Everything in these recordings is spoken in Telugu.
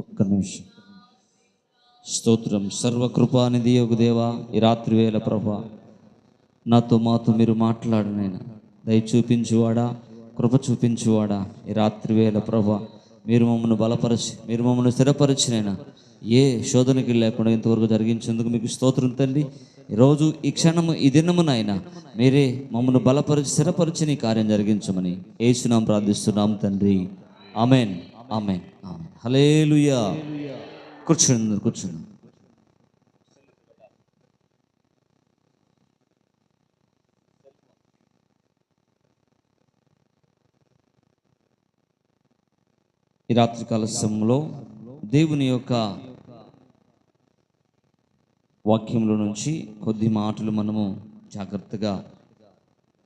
ఒక్క నిమిషం. స్తోత్రం. సర్వకృపానిధి ఒక దేవా ఈ రాత్రి వేళ ప్రభా నాతో మాతో మీరు మాట్లాడనైనా దయ చూపించువాడా కృప చూపించువాడా ఈ రాత్రి వేళ ప్రభా మీరు మమ్మల్ని బలపరిచి మీరు మమ్మల్ని స్థిరపరిచినైనా ఏ శోధనకి లేకుండా ఇంతవరకు జరిగించేందుకు మీకు స్తోత్రం తండ్రి ఈరోజు ఈ క్షణము ఈ దినమునైనా మీరే మమ్మల్ని బలపరిచి స్థిరపరిచి నీ కార్యం జరిగించమని ఏసునాం ప్రార్థిస్తున్నాం తండ్రి. ఆమెన్. ఆమె హలేలుయా కూర్చుంది కూర్చుంది ఈ రాత్రి కాల సమయంలో దేవుని యొక్క వాక్యంలో నుంచి కొద్ది మాటలు మనము జాగ్రత్తగా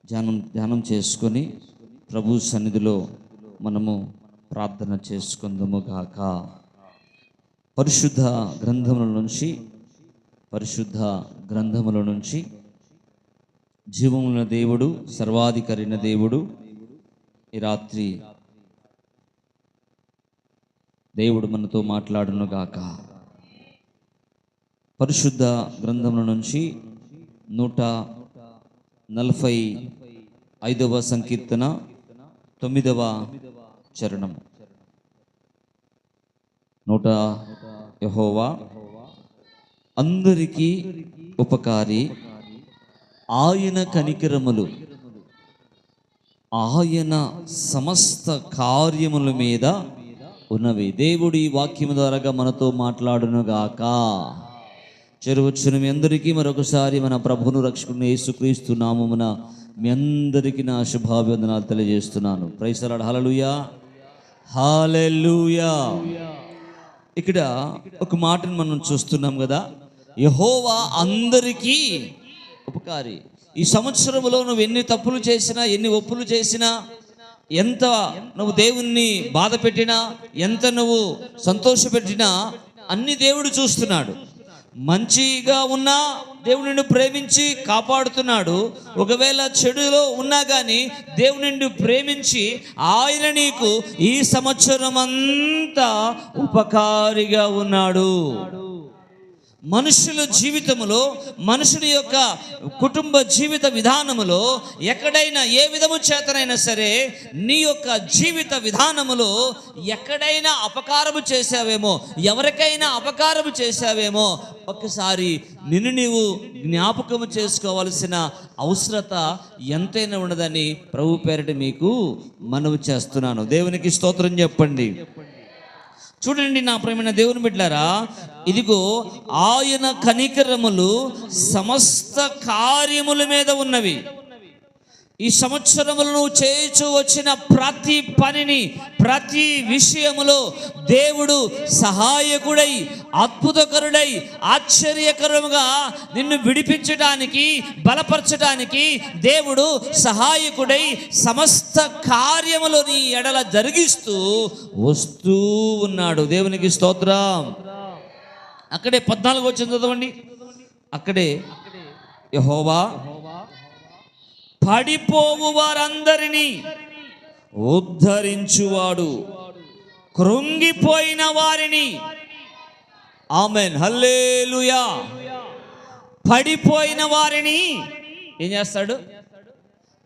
ధ్యానం ధ్యానం చేసుకొని ప్రభు సన్నిధిలో మనము ప్రార్థన చేసుకుందాము గాక. పరిశుద్ధ గ్రంథముల నుంచి పరిశుద్ధ గ్రంథముల నుంచి జీవముల దేవుడు సర్వాధికరిన దేవుడు ఈ రాత్రి దేవుడు మనతో మాట్లాడును గాక. పరిశుద్ధ గ్రంథముల నుంచి నూట నలభై ఐదవ సంకీర్తన తొమ్మిదవ చరణం నూట యహోవా అందరికీ ఉపకారి ఆయన కనికరములు ఆయన సమస్త కార్యముల మీద ఉన్నవి. దేవుడి వాక్యం ద్వారా మనతో మాట్లాడునుగాక. చెరువచ్చును మీ అందరికీ మరొకసారి మన ప్రభును రక్షకుని యేసుక్రీస్తు నామమున మీ అందరికీ నా శుభాభివందనాలు తెలియజేస్తున్నాను. Praise the Lord hallelujah hallelujah. ఇక్కడ ఒక మాటను మనం చూస్తున్నాం కదా. యహోవా అందరికీ ఉపకారి. ఈ సంవత్సరంలో నువ్వు ఎన్ని తప్పులు చేసినా ఎన్ని ఒప్పులు చేసినా ఎంత నువ్వు దేవుణ్ణి బాధ పెట్టినా ఎంత నువ్వు సంతోషపెట్టినా అన్ని దేవుడు చూస్తున్నాడు. మంచిగా ఉన్నా దేవుని ప్రేమించి కాపాడుతున్నాడు. ఒకవేళ చెడులో ఉన్నా కానీ దేవుని ప్రేమించి ఆయన నీకు ఈ సంవత్సరం అంతా ఉపకారిగా ఉన్నాడు. మనుషుల జీవితములో మనుషుల యొక్క కుటుంబ జీవిత విధానములో ఎక్కడైనా ఏ విధము చేతనైనా సరే నీ యొక్క జీవిత విధానములో ఎక్కడైనా అపకారము చేశావేమో ఎవరికైనా అపకారము చేశావేమో ఒక్కసారి నిన్ను నీవు జ్ఞాపకము చేసుకోవాల్సిన అవసరత ఎంతైనా ఉండదని ప్రభు పేరిట మీకు మనవి చేస్తున్నాను. దేవునికి స్తోత్రం చెప్పండి. చూడండి నా ప్రేమైన దేవుని బిడ్డారా ఇదిగో ఆయన కనికరములు సమస్త కార్యముల మీద ఉన్నవి. ఈ సంవత్సరములను నువ్వు వచ్చిన ప్రతి పనిని ప్రతి విషయములో దేవుడు సహాయకుడై అద్భుతకరుడై ఆశ్చర్యకరముగా నిన్ను విడిపించడానికి బలపరచడానికి దేవుడు సహాయకుడై సమస్త కార్యములు నీ ఎడల జరిగిస్తూ వస్తూ ఉన్నాడు. దేవునికి స్తోత్రం. అక్కడే పద్నాలుగు వచ్చింది చదవండి. అక్కడే యహోవా పడిపోవు వారందరినీ. ఉద్ధరించువాడు. కృంగిపోయిన వారిని. ఆమెన్. హల్లేలుయా. పడిపోయిన వారిని ఏం చేస్తాడు?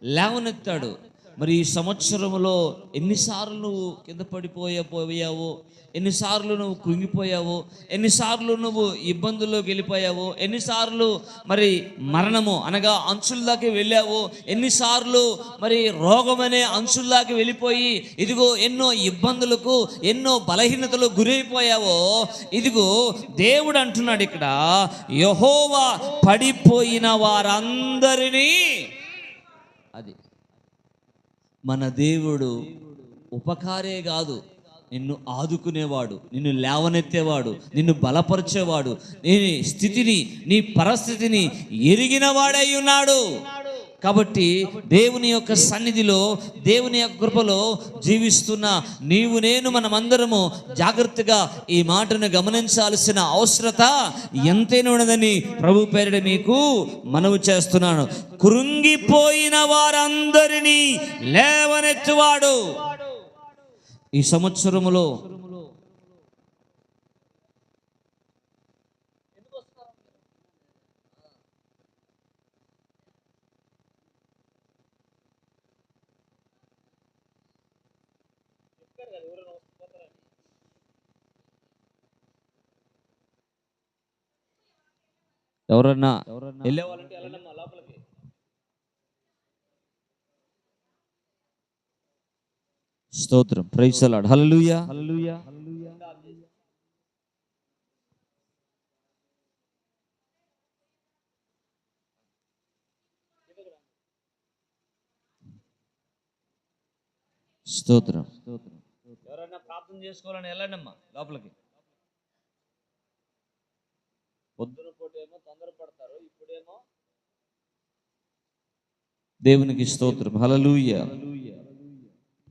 లేవనెత్తాడు. మరి ఈ సంవత్సరంలో ఎన్నిసార్లు నువ్వు కింద పడిపోయా పోయావో? ఎన్నిసార్లు నువ్వు కృంగిపోయావో? ఎన్నిసార్లు నువ్వు ఇబ్బందుల్లోకి వెళ్ళిపోయావో ఎన్నిసార్లు మరి మరణము అనగా అంచుల్లోకి వెళ్ళావో? ఎన్నిసార్లు మరి రోగం అనే అంచుల్లోకి వెళ్ళిపోయి ఇదిగో ఎన్నో ఇబ్బందులకు ఎన్నో బలహీనతలు గురైపోయావో? ఇదిగో దేవుడు అంటున్నాడు ఇక్కడ యహోవా పడిపోయిన వారందరినీ మన దేవుడు ఉపకారే కాదు. నిన్ను ఆదుకునేవాడు నిన్ను లేవనెత్తేవాడు నిన్ను బలపరిచేవాడు నీ స్థితిని నీ పరిస్థితిని ఎరిగిన వాడై ఉన్నాడు. కాబట్టి దేవుని యొక్క సన్నిధిలో దేవుని యొక్క కృపలో జీవిస్తున్న నీవు నేను మనమందరము జాగ్రత్తగా ఈ మాటను గమనించాల్సిన అవసరత ఎంతైనా ఉన్నదని ప్రభు పేరిట మీకు మనవి చేస్తున్నాను. కృంగిపోయిన వారందరినీ లేవనెత్తువాడు. ఈ సంవత్సరములో ఎవరన్నా వెళ్ళే వాళ్ళంటే వెళ్ళండమ్మా లోపలికి? స్తోత్రం. ప్రైజ్ అలాడ్ హల్లెలూయా హల్లెలూయా. స్తోత్రం. ఎవరైనా ప్రార్థన చేసుకోవాలని వెళ్ళండమ్మా లోపలికి? పొద్దున పూట ఏమో తొందరపడతారు ఇప్పుడేమో దేవునికి స్తోత్రం. హలలుయ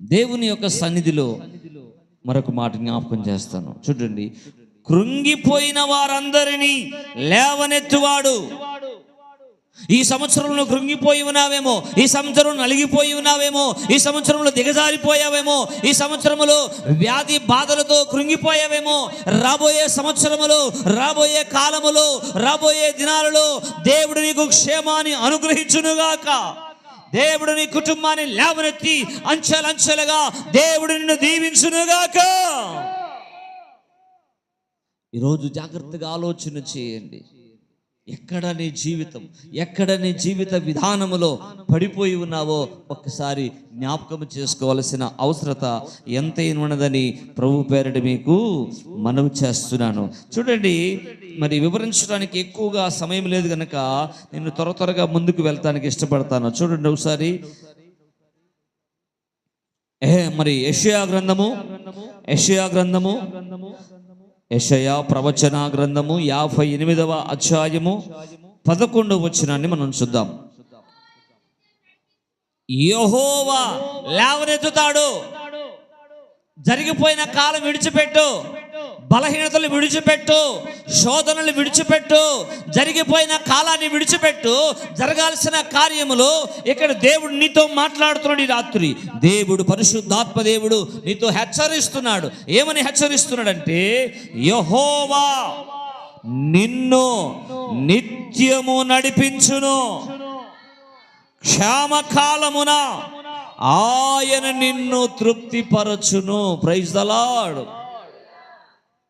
దేవుని యొక్క సన్నిధిలో మరొక మాట జ్ఞాపకం చేస్తాను. చూడండి కృంగిపోయిన వారందరినీ లేవనెత్తువాడు. ఈ సంవత్సరంలో కృంగిపోయి ఉన్నావేమో ఈ సంవత్సరం నలిగిపోయి ఉన్నావేమో ఈ సంవత్సరంలో దిగజారిపోయావేమో ఈ సంవత్సరంలో వ్యాధి బాధలతో కృంగిపోయావేమో రాబోయే సంవత్సరములో రాబోయే కాలములో రాబోయే దినాలలో దేవుడు నీకు క్షేమాన్ని అనుగ్రహించునుగాక. దేవుడు నీ కుటుంబాన్ని లేవనెత్తి అంచెలంచెలుగా దేవుడు నిన్ను దీవించునుగాక. ఈరోజు జాగ్రత్తగా ఆలోచన చేయండి. ఎక్కడ నీ జీవితం ఎక్కడ నీ జీవిత విధానములో పడిపోయి ఉన్నావో ఒక్కసారి జ్ఞాపకం చేసుకోవాల్సిన అవసరత ఎంతైనా ఉన్నదని ప్రభు పేరడు మీకు మనవి చేస్తున్నాను. చూడండి మరి వివరించడానికి ఎక్కువగా సమయం లేదు కనుక నేను త్వర త్వరగా ముందుకు వెళ్తానికి ఇష్టపడతాను. చూడండి ఒకసారి. ఏ మరి యెషయా గ్రంథము యెషయా గ్రంథము యషయా ప్రవచన గ్రంథము యాభై ఎనిమిదవ అధ్యాయము పదకొండవ వచనాన్ని మనం చూద్దాం. యహోవా లేవనెత్తుతాడు. జరిగిపోయిన కాలం విడిచిపెట్టు. బలహీనతలు విడిచిపెట్టు శోధనలు విడిచిపెట్టు జరిగిపోయిన కాలాన్ని విడిచిపెట్టు జరగాల్సిన కార్యములు ఇక్కడ దేవుడు నీతో మాట్లాడుతున్నాడు ఈ రాత్రి. దేవుడు పరిశుద్ధాత్మ దేవుడు నీతో హెచ్చరిస్తున్నాడు. ఏమని హెచ్చరిస్తున్నాడంటే యహోవా నిన్ను నిత్యము నడిపించును. క్షామకాలమున ఆయన నిన్ను తృప్తిపరచును. ప్రైజ్ దలాడు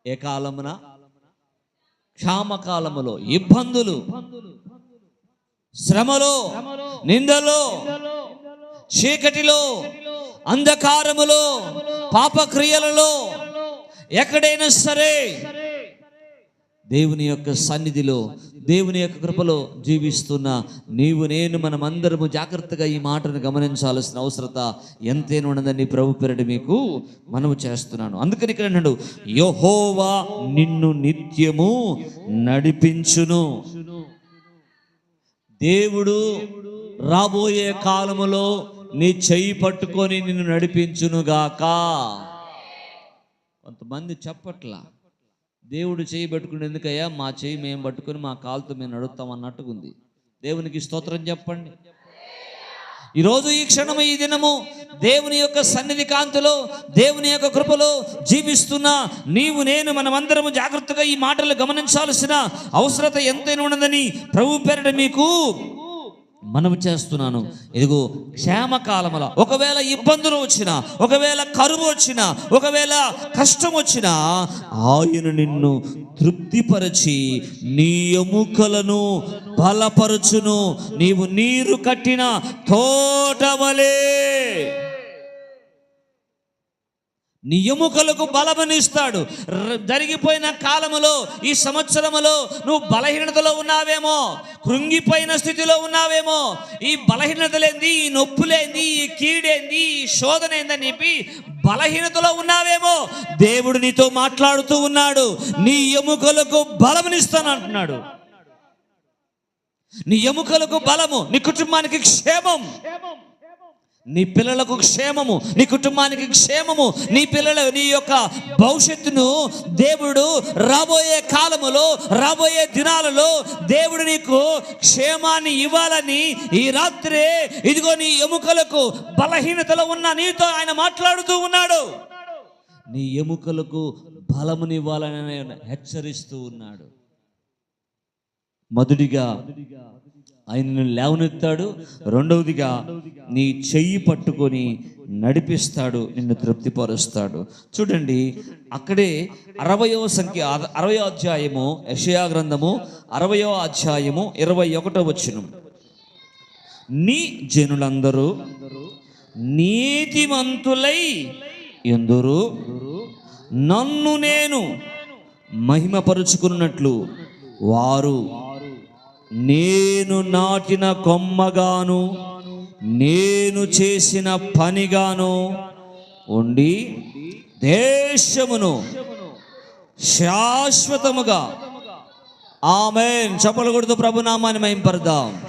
ఏ కాలమున? క్షామకాలములో. ఇబ్బందులు. శ్రమలో. నిందలో. చీకటిలో. అంధకారములో. పాపక్రియలలో. ఎక్కడైనా సరే. దేవుని యొక్క సన్నిధిలో దేవుని యొక్క కృపలో జీవిస్తున్న నీవు నేను మనమందరము జాగ్రత్తగా ఈ మాటను గమనించాల్సిన అవసరత ఎంతైనా ఉన్నదని ప్రభు పేరటి మీకు మనము చేస్తున్నాను. అందుకని ఇక్కడ అన్నాడు యహోవా నిన్ను నిత్యము నడిపించును. దేవుడు రాబోయే కాలములో నీ చెయ్యి పట్టుకొని నిన్ను నడిపించునుగాక. కొంతమంది చెప్పట్లా. దేవుడు చేయి పట్టుకుని ఎందుకయ్యా? మా చేయి మేము పట్టుకుని మా కాలుతో మేము నడుపుతాం అన్నట్టుగా ఉంది దేవునికి స్తోత్రం చెప్పండి. ఈరోజు ఈ క్షణము ఈ దినము దేవుని యొక్క సన్నిధి కాంతిలో దేవుని యొక్క కృపలో జీవిస్తున్న నీవు నేను మనమందరము జాగ్రత్తగా ఈ మాటలు గమనించాల్సిన అవసరత ఎంతైనా ఉన్నదని ప్రభు పేరిట మీకు మనం చేస్తున్నాను. ఇదిగో క్షేమకాలముల ఒకవేళ ఇబ్బందులు వచ్చినా ఒకవేళ కరువు వచ్చినా ఒకవేళ కష్టం వచ్చినా ఆయన నిన్ను తృప్తిపరచి నీ ఎముకలను బలపరచును. నీవు నీరు కట్టిన తోటవలే. నీ ఎముకలకు బలమనిస్తాడు జరిగిపోయిన కాలములో ఈ సంవత్సరములో నువ్వు బలహీనతలో ఉన్నావేమో కృంగిపోయిన స్థితిలో ఉన్నావేమో ఈ బలహీనతలేంది ఈ నొప్పులేంది ఈ కీడేంది ఈ శోధన ఏందని చెప్పి బలహీనతలో ఉన్నావేమో దేవుడు నీతో మాట్లాడుతూ ఉన్నాడు. నీ ఎముకలకు బలమునిస్తాను అంటున్నాడు. నీ ఎముకలకు బలము నీ కుటుంబానికి క్షేమం. నీ పిల్లలకు క్షేమము నీ కుటుంబానికి క్షేమము నీ పిల్లల నీ యొక్క భవిష్యత్తును దేవుడు రాబోయే కాలములో రాబోయే దినాలలో దేవుడు నీకు క్షేమాన్ని ఇవ్వాలని ఈ రాత్రే ఇదిగో నీ ఎముకలకు బలహీనతలో ఉన్న నీతో ఆయన మాట్లాడుతూ ఉన్నాడు. నీ ఎముకలకు బలమునివ్వాలని హెచ్చరిస్తూ ఉన్నాడు. మొదటిగా ఆయనను లేవనెత్తాడు. రెండవదిగా నీ చెయ్యి పట్టుకొని నడిపిస్తాడు నిన్ను తృప్తిపరుస్తాడు. చూడండి అక్కడే అరవయవ సంఖ్య అరవయో అధ్యాయము యషయా గ్రంథము అరవయో అధ్యాయము ఇరవై ఒకటో వచ్చును నీ జనులందరూ నీతిమంతులై ఎందురు? నన్ను నేను మహిమపరుచుకున్నట్లు వారు నేను నాటిన కొమ్మగాను నేను చేసిన పనిగాను ఉండి దేశమును శాశ్వతముగా. ఆమె చెప్పలకూడదు ప్రభునామాన్ని మహింపరదాం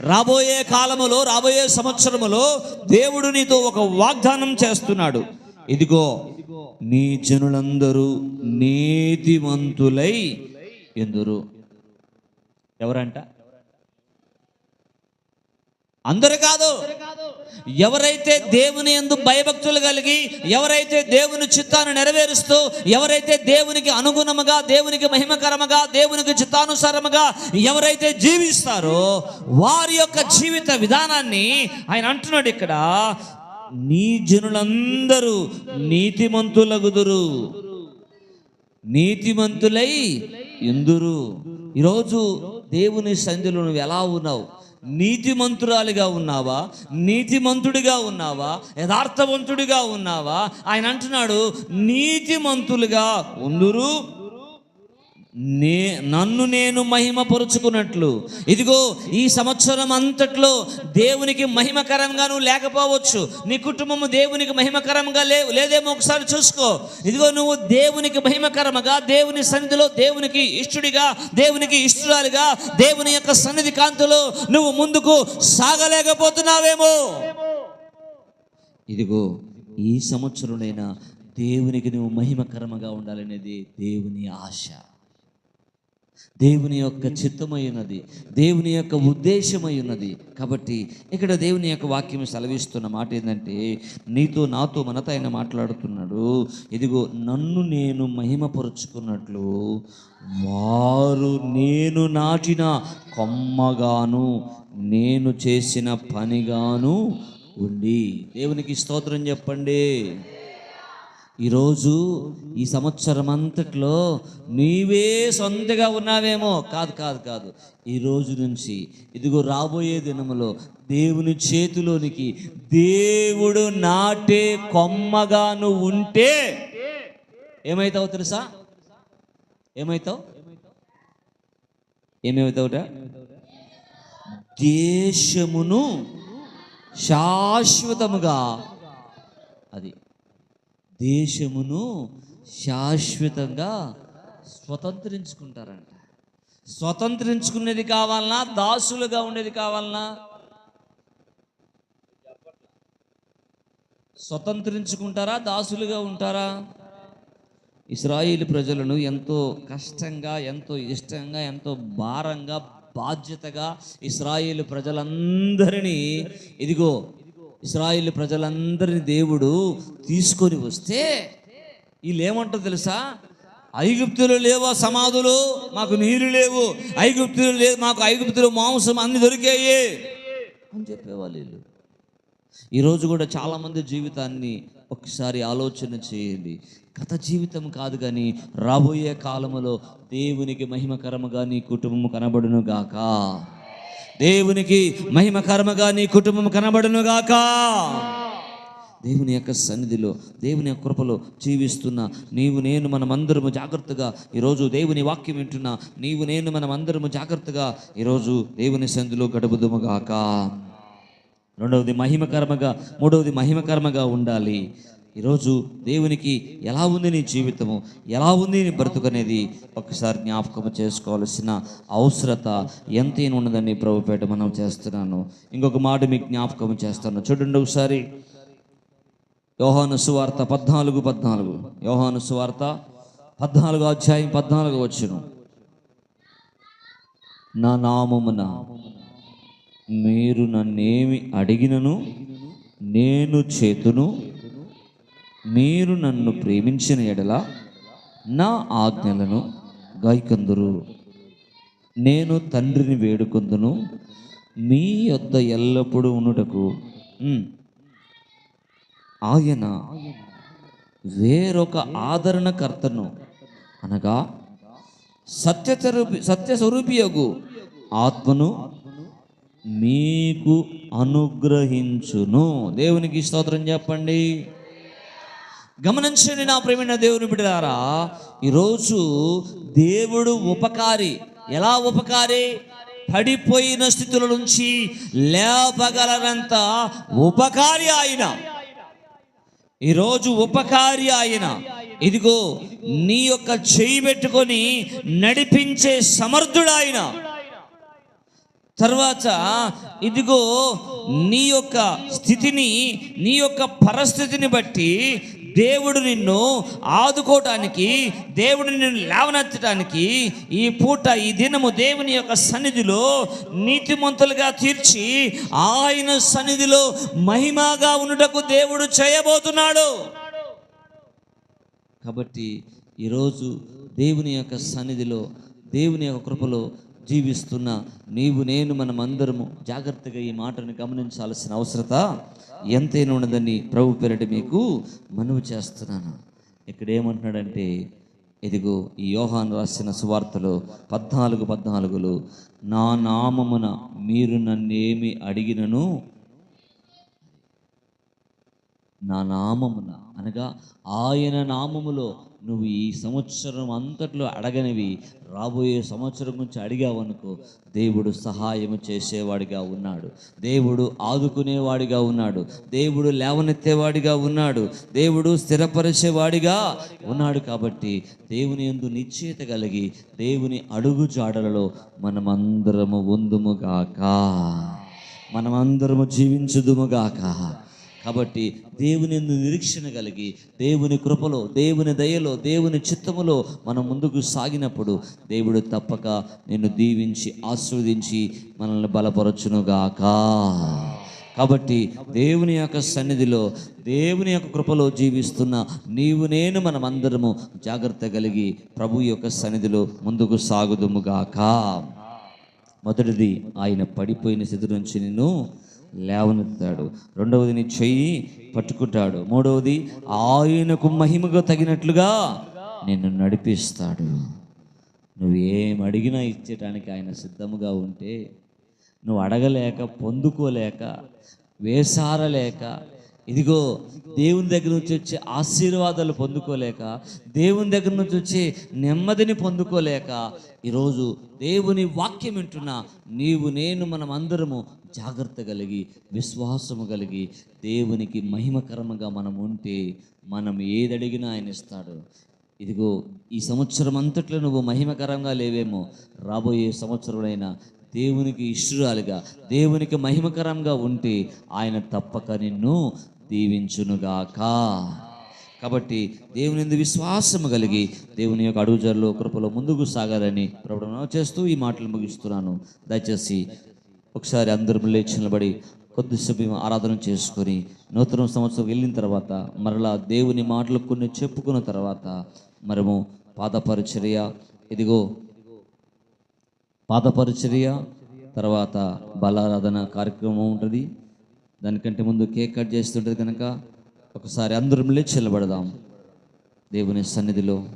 రాబోయే కాలములో రాబోయే సంవత్సరములో దేవుడు నీతో ఒక వాగ్దానం చేస్తున్నాడు. ఇదిగో నీ జనులందరూ నీతిమంతులై ఎందురు? ఎవరంట? అందరు కాదు. ఎవరైతే దేవుని ఎందు భయభక్తులు కలిగి ఎవరైతే దేవుని చిత్తాన్ని నెరవేరుస్తూ ఎవరైతే దేవునికి అనుగుణముగా దేవునికి మహిమకరముగా దేవునికి చిత్తానుసారముగా ఎవరైతే జీవిస్తారో వారి యొక్క జీవిత విధానాన్ని ఆయన అంటున్నాడు ఇక్కడ. నీ జనులందరూ నీతిమంతులగుదురు. నీతిమంతులై ఎందురు? ఈరోజు దేవుని సంధిలో నువ్వు ఎలా ఉన్నావు? నీతిమంతురాలిగా ఉన్నావా? నీతిమంతుడిగా ఉన్నావా? యథార్థవంతుడిగా ఉన్నావా? ఆయన అంటున్నాడు నీతిమంతులుగా ఉందురు నే నన్ను నేను మహిమపరుచుకున్నట్లు. ఇదిగో ఈ సంవత్సరం అంతట్లో దేవునికి మహిమకరంగా నువ్వు లేకపోవచ్చు. నీ కుటుంబము దేవునికి మహిమకరంగా లే లేదేమో ఒకసారి చూసుకో. ఇదిగో నువ్వు దేవునికి మహిమకరముగా దేవుని సన్నిధిలో దేవునికి ఇష్టడిగా దేవునికి ఇష్టరాలుగా దేవుని యొక్క సన్నిధి కాంతిలో నువ్వు ముందుకు సాగలేకపోతున్నావేమో. ఇదిగో ఈ సంవత్సరంలో దేవునికి నువ్వు మహిమకరముగా ఉండాలనేది దేవుని ఆశ. దేవుని యొక్క చిత్తమై ఉన్నది దేవుని యొక్క ఉద్దేశమై ఉన్నది కాబట్టి ఇక్కడ దేవుని యొక్క వాక్యం సెలవిస్తున్న మాట ఏంటంటే నీతో నాతో మనతో ఆయన మాట్లాడుతున్నాడు. ఇదిగో నన్ను నేను మహిమపరుచుకున్నట్లు వారు నేను నాటిన కొమ్మగాను నేను చేసిన పనిగాను ఉండి. దేవునికి స్తోత్రం చెప్పండి. ఈరోజు ఈ సంవత్సరం అంతట్లో నీవే సొంతగా ఉన్నావేమో? కాదు కాదు కాదు. ఈ రోజు నుంచి ఇదిగో రాబోయే దినములో దేవుని చేతిలోనికి దేవుడు నాటే కొమ్మగా నువ్వు ఉంటే ఏమవుతావు తెలుసా? ఏమైతావు? ఏమవుతావుట దేశమును శాశ్వతముగా అది దేశమును శాశ్వతంగా స్వతంత్రించుకుంటారంట. స్వతంత్రించుకునేది కావాలన్నా దాసులుగా ఉండేది కావాలన్నా స్వతంత్రించుకుంటారా? దాసులుగా ఉంటారా? ఇస్రాయిల్ ప్రజలను ఎంతో కష్టంగా ఎంతో ఇష్టంగా ఎంతో భారంగా బాధ్యతగా ఇస్రాయిల్ ప్రజలందరినీ ఇదిగో ఇస్రాయిల్ ప్రజలందరినీ దేవుడు తీసుకొని వస్తే వీళ్ళు ఏమంటారు తెలుసా? ఐగుప్తులు లేవా సమాధులు? మాకు నీరు లేవు. ఐగుప్తులు లేవు మాకు ఐగుప్తులు మాంసం అన్ని దొరికాయి అని చెప్పేవాళ్ళు వీళ్ళు. ఈరోజు కూడా చాలామంది జీవితాన్ని ఒకసారి ఆలోచన చేయండి. గత జీవితం కాదు కానీ రాబోయే కాలములో దేవునికి మహిమకరముగా నీ కుటుంబం కనబడును గాక. దేవునికి మహిమకరముగా నీ కుటుంబం కనబడును గాక దేవుని యొక్క సన్నిధిలో దేవుని యొక్క కృపలో జీవిస్తున్న నీవు నేను మనమందరము జాగ్రత్తగా ఈరోజు దేవుని వాక్యం వింటున్న నీవు నేను మనమందరము జాగ్రత్తగా ఈరోజు దేవుని సన్నిధిలో గడుపుదుముగాక. రెండవది మహిమకర్మగా మూడవది మహిమకర్మగా ఉండాలి. ఈరోజు దేవునికి ఎలా ఉంది నీ జీవితము? ఎలా ఉంది నీ బ్రతుకు ఒకసారి జ్ఞాపకం చేసుకోవాల్సిన అవసరత ఎంతైనా ఉన్నదని ప్రభుపేట మనం చేస్తున్నాను. ఇంకొక మాట మీకు జ్ఞాపకం చేస్తాను. చూడండి ఒకసారి. యోహాను సువార్త పద్నాలుగు పద్నాలుగు. యోహాను సువార్త పద్నాలుగు అధ్యాయం పద్నాలుగు వచ్చును. నా నామమున మీరు నన్నేమి అడిగినను నేను చేతును మీరు నన్ను ప్రేమించిన ఎడల నా ఆజ్ఞలను గాయకందురు. నేను తండ్రిని వేడుకొందును మీ యొద్ద ఎల్లప్పుడూ ఉండుటకు. ఆయన వేరొక ఆదరణకర్తను అనగా సత్యస్వరూపి సత్యస్వరూపియగు ఆత్మను మీకు అనుగ్రహించును. దేవునికి స్తోత్రం చెప్పండి. గమనించండి నా ప్రేమైన దేవుని బిడ్డారా ఈరోజు దేవుడు ఉపకారి. ఎలా ఉపకారి? పడిపోయిన స్థితుల నుంచి లేపగలనంత ఉపకారి ఆయన. ఈరోజు ఉపకారి ఆయన. ఇదిగో నీ యొక్క చేయి పెట్టుకొని నడిపించే సమర్థుడు ఆయన. తర్వాత ఇదిగో నీ యొక్క స్థితిని నీ యొక్క పరిస్థితిని బట్టి దేవుడు నిన్ను ఆదుకోవటానికి దేవుడు నిన్ను లేవనెత్తడానికి ఈ పూట ఈ దినము దేవుని యొక్క సన్నిధిలో నీతిమంతులుగా తీర్చి ఆయన సన్నిధిలో మహిమగా ఉండటకు దేవుడు చేయబోతున్నాడు. కాబట్టి ఈరోజు దేవుని యొక్క సన్నిధిలో దేవుని యొక్క కృపలో జీవిస్తున్న నీవు నేను మనమందరము జాగ్రత్తగా ఈ మాటను గమనించాల్సిన అవసరత ఎంతైనా ఉన్నదని ప్రభు పేరటి మీకు మనవి చేస్తున్నాను. ఇక్కడ ఏమంటున్నాడంటే ఇదిగో ఈ యోహాన్ రాసిన సువార్తలో పద్నాలుగు పద్నాలుగులో నా నామమున మీరు నన్నేమి అడిగినను నా నామమున అనగా ఆయన నామములో నువ్వు ఈ సంవత్సరం అంతట్లో అడగనివి. రాబోయే సంవత్సరం గురించి అడిగావనుకో దేవుడు సహాయము చేసేవాడిగా ఉన్నాడు. దేవుడు ఆదుకునేవాడిగా ఉన్నాడు. దేవుడు లేవనెత్తేవాడిగా ఉన్నాడు. దేవుడు స్థిరపరిచేవాడిగా ఉన్నాడు కాబట్టి దేవుని యందు నిశ్చయిత కలిగి దేవుని అడుగు జాడలలో మనమందరము ఉందుముగాక మనమందరము జీవించుదుముగాక కాబట్టి దేవుని నిరీక్షణ కలిగి దేవుని కృపలో దేవుని దయలో దేవుని చిత్తములో మనం ముందుకు సాగినప్పుడు దేవుడు తప్పక నిన్ను దీవించి ఆస్వాదించి మనల్ని బలపరచునుగాక. కాబట్టి దేవుని యొక్క సన్నిధిలో దేవుని యొక్క కృపలో జీవిస్తున్న నీవు నేను మనమందరము జాగ్రత్త కలిగి ప్రభు యొక్క సన్నిధిలో ముందుకు సాగుదుముగాక. మొదటిది ఆయన పడిపోయిన స్థితి నుంచి నిన్ను లేవనెత్తాడు. రెండవది నీ చెయ్యి పట్టుకుంటాడు. మూడవది ఆయనకు మహిమగా తగినట్లుగా నిన్ను నడిపిస్తాడు. నువ్వు ఏం అడిగినా ఇచ్చేటానికి ఆయన సిద్ధముగా ఉంటే నువ్వు అడగలేక పొందుకోలేక వేసారలేక ఇదిగో దేవుని దగ్గర నుంచి వచ్చే ఆశీర్వాదాలు పొందుకోలేక దేవుని దగ్గర నుంచి వచ్చే నెమ్మదిని పొందుకోలేక ఈరోజు దేవుని వాక్యం వింటున్నా నీవు నేను మనం అందరము జాగ్రత్త కలిగి విశ్వాసము కలిగి దేవునికి మహిమకరముగా మనం ఉంటే మనం ఏదడిగినా ఆయన ఇస్తాడు. ఇదిగో ఈ సంవత్సరం అంతట్లో నువ్వు మహిమకరంగా లేవేమో రాబోయే సంవత్సరంలో దేవునికి ఇష్టరాలుగా దేవునికి మహిమకరంగా ఉంటే ఆయన తప్పక నిన్ను దీవించునుగాక. కాబట్టి దేవుని యందు విశ్వాసము కలిగి దేవుని యొక్క అడుగుజారులో కృపలో ముందుకు సాగాలని ప్రభుత్వం చేస్తూ ఈ మాటలు ముగిస్తున్నాను. దయచేసి ఒకసారి అందరం లేచి నిలబడి కొద్దిసేపు ఆరాధన చేసుకొని నూతన సంవత్సరం వెళ్ళిన తర్వాత మరలా దేవుని మాటలు కొన్ని చెప్పుకున్న తర్వాత మనము పాదపరిచర్య ఇదిగో పాదపరిచర్య తర్వాత బలారాధన కార్యక్రమం ఉంటుంది. దానికంటే ముందు కేక్ కట్ చేస్తుంటే కనుక ఒకసారి అందరం లేచి నిలబడదాం. దేవుని సన్నిధిలో.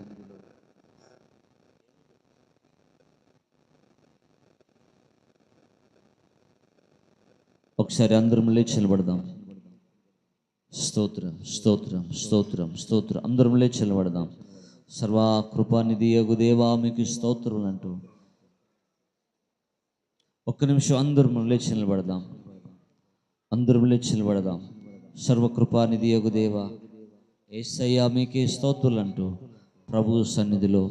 ఒకసారి అందరం లేచి నిలబడదాం. స్తోత్రం స్తోత్రం స్తోత్రం స్తోత్రం. అందరం లేచి నిలబడదాం. సర్వకృపానిధి దేవా మీకు స్తోత్రం అంటూ ఒక్క నిమిషం అందరం లేచి నిలబడదాం. అందరం లేచి నిలబడదాం సర్వకృపానిధి యగు దేవా ఏసయ్యా మీకే స్తోత్రులు ప్రభు సన్నిధిలో